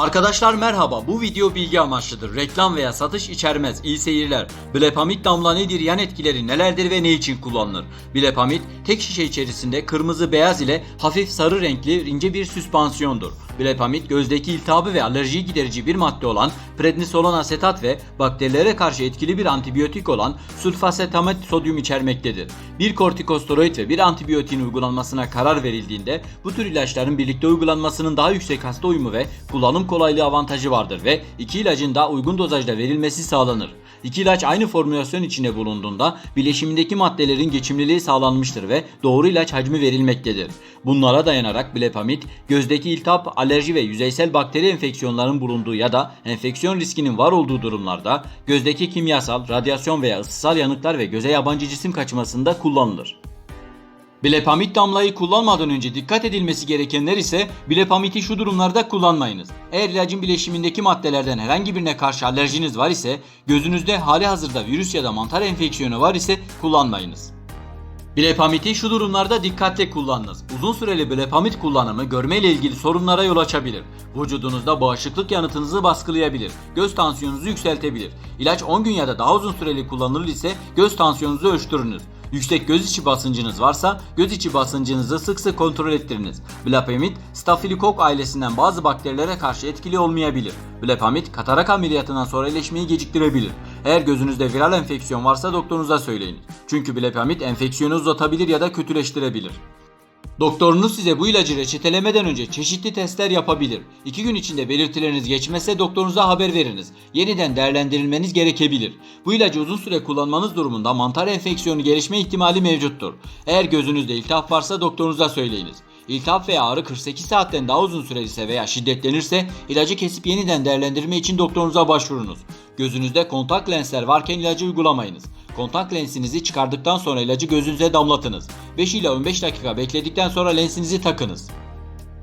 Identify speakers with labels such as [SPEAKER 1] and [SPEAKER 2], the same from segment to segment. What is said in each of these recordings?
[SPEAKER 1] Arkadaşlar merhaba. Bu video bilgi amaçlıdır. Reklam veya satış içermez. İyi seyirler. Blepamid damla nedir? Yan etkileri nelerdir ve ne için kullanılır? Blepamid tek şişe içerisinde kırmızı beyaz ile hafif sarı renkli ince bir süspansiyondur. Blepamid gözdeki iltihabı ve alerjiyi giderici bir madde olan prednisolon asetat ve bakterilere karşı etkili bir antibiyotik olan sulfasetamat sodyum içermektedir. Bir kortikosteroid ve bir antibiyotiğin uygulanmasına karar verildiğinde bu tür ilaçların birlikte uygulanmasının daha yüksek hasta uyumu ve kullanım kolaylığı avantajı vardır ve iki ilacın da uygun dozajda verilmesi sağlanır. İki ilaç aynı formülasyon içinde bulunduğunda bileşimindeki maddelerin geçimliliği sağlanmıştır ve doğru ilaç hacmi verilmektedir. Bunlara dayanarak blepamid, gözdeki iltihap, alerji ve yüzeysel bakteri enfeksiyonların bulunduğu ya da enfeksiyon riskinin var olduğu durumlarda gözdeki kimyasal, radyasyon veya ısısal yanıklar ve göze yabancı cisim kaçmasında kullanılır. Blepamid damlayı kullanmadan önce dikkat edilmesi gerekenler ise blepamidi şu durumlarda kullanmayınız. Eğer ilacın bileşimindeki maddelerden herhangi birine karşı alerjiniz var ise, gözünüzde hali hazırda virüs ya da mantar enfeksiyonu var ise kullanmayınız. Blepamidi şu durumlarda dikkatle kullanınız. Uzun süreli blepamid kullanımı görme ile ilgili sorunlara yol açabilir. Vücudunuzda bağışıklık yanıtınızı baskılayabilir. Göz tansiyonunuzu yükseltebilir. İlaç 10 gün ya da daha uzun süreli kullanılır ise göz tansiyonunuzu ölçtürünüz. Yüksek göz içi basıncınız varsa göz içi basıncınızı sık sık kontrol ettiriniz. Blepamid, Staphylococcus ailesinden bazı bakterilere karşı etkili olmayabilir. Blepamid, katarak ameliyatından sonra iyileşmeyi geciktirebilir. Eğer gözünüzde viral enfeksiyon varsa doktorunuza söyleyiniz. Çünkü blepamid enfeksiyonu uzatabilir ya da kötüleştirebilir. Doktorunuz size bu ilacı reçetelemeden önce çeşitli testler yapabilir. 2 gün içinde belirtileriniz geçmezse doktorunuza haber veriniz. Yeniden değerlendirilmeniz gerekebilir. Bu ilacı uzun süre kullanmanız durumunda mantar enfeksiyonu gelişme ihtimali mevcuttur. Eğer gözünüzde iltihap varsa doktorunuza söyleyiniz. İltihap veya ağrı 48 saatten daha uzun süreliyse veya şiddetlenirse ilacı kesip yeniden değerlendirme için doktorunuza başvurunuz. Gözünüzde kontak lensler varken ilacı uygulamayınız. Kontak lensinizi çıkardıktan sonra ilacı gözünüze damlatınız. 5 ila 15 dakika bekledikten sonra lensinizi takınız.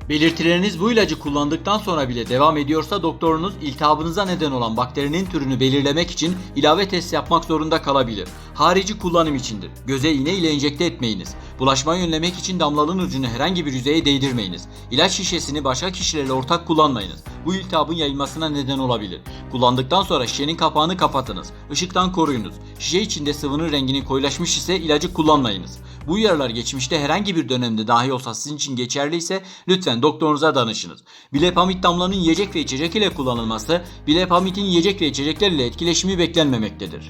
[SPEAKER 1] Belirtileriniz bu ilacı kullandıktan sonra bile devam ediyorsa doktorunuz iltihabınıza neden olan bakterinin türünü belirlemek için ilave test yapmak zorunda kalabilir. Harici kullanım içindir. Göze iğne ile enjekte etmeyiniz. Bulaşmayı önlemek için damlalın ucunu herhangi bir yüzeye değdirmeyiniz. İlaç şişesini başka kişilerle ortak kullanmayınız. Bu iltihabın yayılmasına neden olabilir. Kullandıktan sonra şişenin kapağını kapatınız. Işıktan koruyunuz. Şişe içinde sıvının renginin koyulaşmış ise ilacı kullanmayınız. Bu uyarılar geçmişte herhangi bir dönemde dahi olsa sizin için geçerliyse lütfen doktorunuza danışınız. Blepamid damlanın yiyecek ve içecek ile kullanılması, blepamidin yiyecek ve içecekler ile etkileşimi beklenmemektedir.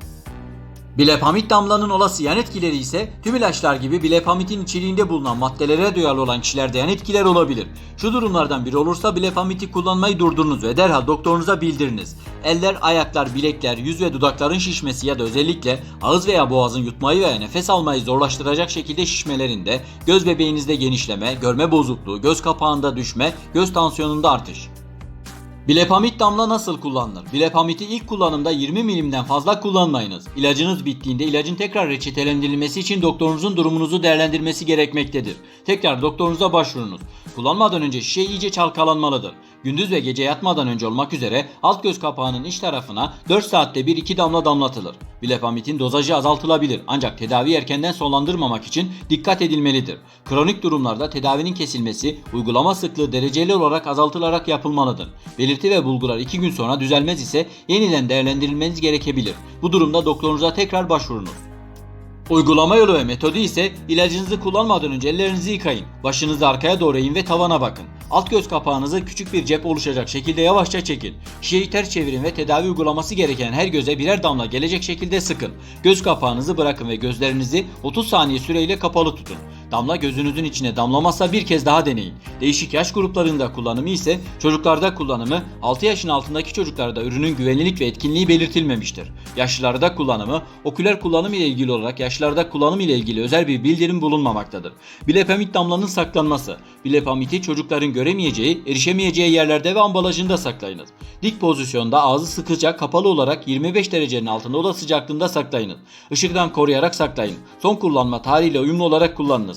[SPEAKER 1] Blepamid damlanın olası yan etkileri ise tüm ilaçlar gibi blepamidin içeriğinde bulunan maddelere duyarlı olan kişilerde yan etkiler olabilir. Şu durumlardan biri olursa blepamidi kullanmayı durdurunuz ve derhal doktorunuza bildiriniz. Eller, ayaklar, bilekler, yüz ve dudakların şişmesi ya da özellikle ağız veya boğazın yutmayı veya nefes almayı zorlaştıracak şekilde şişmelerinde, göz bebeğinizde genişleme, görme bozukluğu, göz kapağında düşme, göz tansiyonunda artış. Blepamid damla nasıl kullanılır? Blepamidi ilk kullanımda 20 milimden fazla kullanmayınız. İlacınız bittiğinde ilacın tekrar reçetelendirilmesi için doktorunuzun durumunuzu değerlendirmesi gerekmektedir. Tekrar doktorunuza başvurunuz. Kullanmadan önce şişe iyice çalkalanmalıdır. Gündüz ve gece yatmadan önce olmak üzere alt göz kapağının iç tarafına 4 saatte bir 2 damla damlatılır. Blepamidin dozajı azaltılabilir ancak tedavi erkenden sonlandırmamak için dikkat edilmelidir. Kronik durumlarda tedavinin kesilmesi, uygulama sıklığı dereceli olarak azaltılarak yapılmalıdır. Belirti ve bulgular 2 gün sonra düzelmez ise yeniden değerlendirilmeniz gerekebilir. Bu durumda doktorunuza tekrar başvurunuz. Uygulama yolu ve metodu ise ilacınızı kullanmadan önce ellerinizi yıkayın. Başınızı arkaya doğru eğin ve tavana bakın. Alt göz kapağınızı küçük bir cep oluşacak şekilde yavaşça çekin. Şişeyi ters çevirin ve tedavi uygulaması gereken her göze birer damla gelecek şekilde sıkın. Göz kapağınızı bırakın ve gözlerinizi 30 saniye süreyle kapalı tutun. Damla gözünüzün içine damlamazsa bir kez daha deneyin. Değişik yaş gruplarında kullanımı ise çocuklarda kullanımı 6 yaşın altındaki çocuklarda ürünün güvenilik ve etkinliği belirtilmemiştir. Yaşlılarda kullanımı oküler kullanım ile ilgili olarak yaşlılarda kullanım ile ilgili özel bir bildirim bulunmamaktadır. Blepamid damlanın saklanması. Blepamidi çocukların göremeyeceği, erişemeyeceği yerlerde ve ambalajında saklayınız. Dik pozisyonda ağzı sıkıca kapalı olarak 25 derecenin altında oda sıcaklığında saklayınız. Işıktan koruyarak saklayın. Son kullanma tarihiyle uyumlu olarak kullanınız.